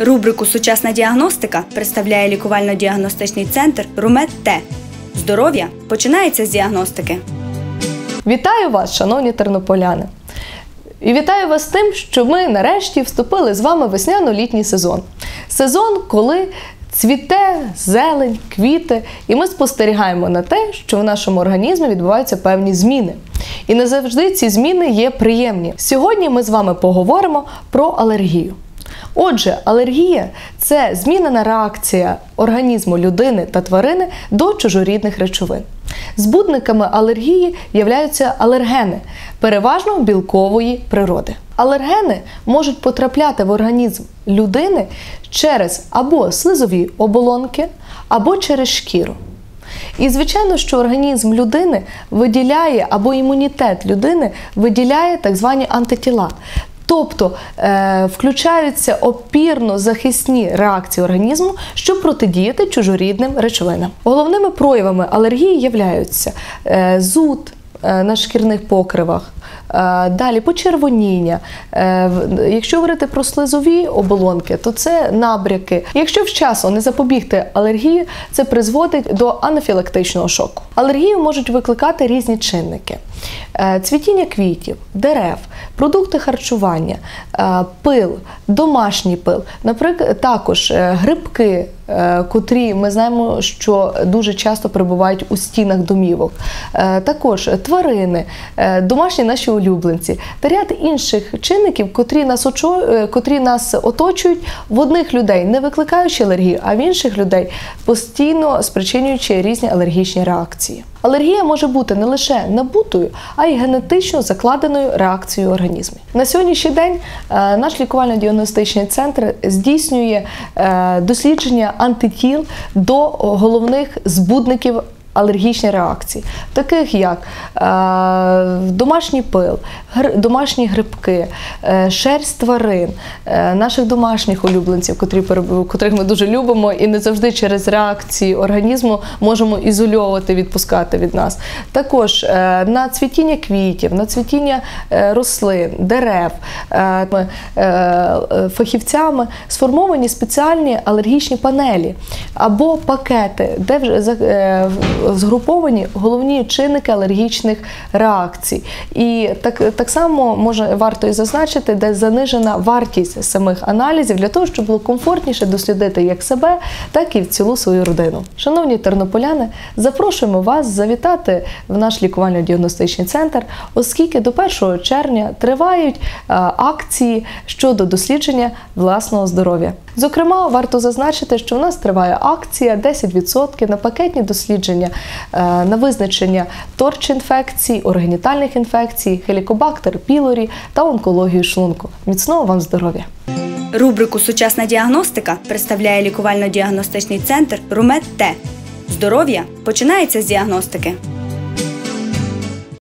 Рубрику Сучасна діагностика представляє лікувально-діагностичний центр Румет Т. Здоров'я починається з діагностики. Вітаю вас, шановні тернополяни! І вітаю вас з тим, що ми нарешті вступили з вами в весняно-літній сезон. Сезон, коли цвіте, зелень, квіти, і ми спостерігаємо на те, що в нашому організмі відбуваються певні зміни. І не завжди ці зміни є приємні. Сьогодні ми з вами поговоримо про алергію. Отже, алергія це змінена реакція організму людини та тварини до чужорідних речовин. Збудниками алергії являються алергени, переважно білкової природи. Алергени можуть потрапляти в організм людини через або слизові оболонки, або через шкіру. І звичайно, що організм людини виділяє або імунітет людини виділяє так звані антитіла. Тобто е, включаються опірно-захисні реакції організму, щоб протидіяти чужорідним речовинам. Головними проявами алергії являються е, зуд на шкірних покривах. Е, Далі почервоніння. Е, Якщо говорити про слизові оболонки, то це набряки. Якщо вчасно не запобігти алергії, це призводить до анафілактичного шоку. Алергію можуть викликати різні чинники: Е, цвітіння квітів, дерев, продукти харчування, е, пил, домашній пил, наприклад, також е, грибки. Е, Котрі ми знаємо, що дуже часто перебувають у стінах домівок, Е, також тварини, е, домашні наші улюбленці та ряд інших чинників, котрі нас котрі нас оточують в одних людей, не викликаючи алергію, а в інших людей постійно спричинюючи різні алергічні реакції. Алергія може бути не лише набутою, а й генетично закладеною реакцією організму. На сьогоднішній день е, наш лікувально-діагностичний центр здійснює е, дослідження антитіл до головних збудників алергічні реакції, таких як е, домашній пил, домашні грибки, е, шерсть тварин, е, наших домашніх улюбленців, котрі котрих ми дуже любимо, і не завжди через реакції організму можемо ізольовувати, відпускати від нас. Також на цвітіння квітів, на цвітіння рослин, дерев фахівцями сформовані спеціальні алергічні панелі або пакети, де вже згруповані головні чинники алергічних реакцій. І так, так само може варто і зазначити, де занижена вартість самих аналізів для того, щоб було комфортніше дослідити як себе, так і в цілу свою родину. Шановні тернополяни, запрошуємо вас завітати в наш лікувально-діагностичний центр, оскільки до 1 червня тривають акції щодо дослідження власного здоров'я. Зокрема, варто зазначити, що у нас триває акція 10% на пакетні дослідження е, на визначення торч-інфекцій, оргенітальних інфекцій, хелікобактер пілорі та онкологію шлунку. Міцного вам здоров'я! Рубрику Сучасна діагностика представляє лікувально-діагностичний центр Румет Т. Здоров'я починається з діагностики.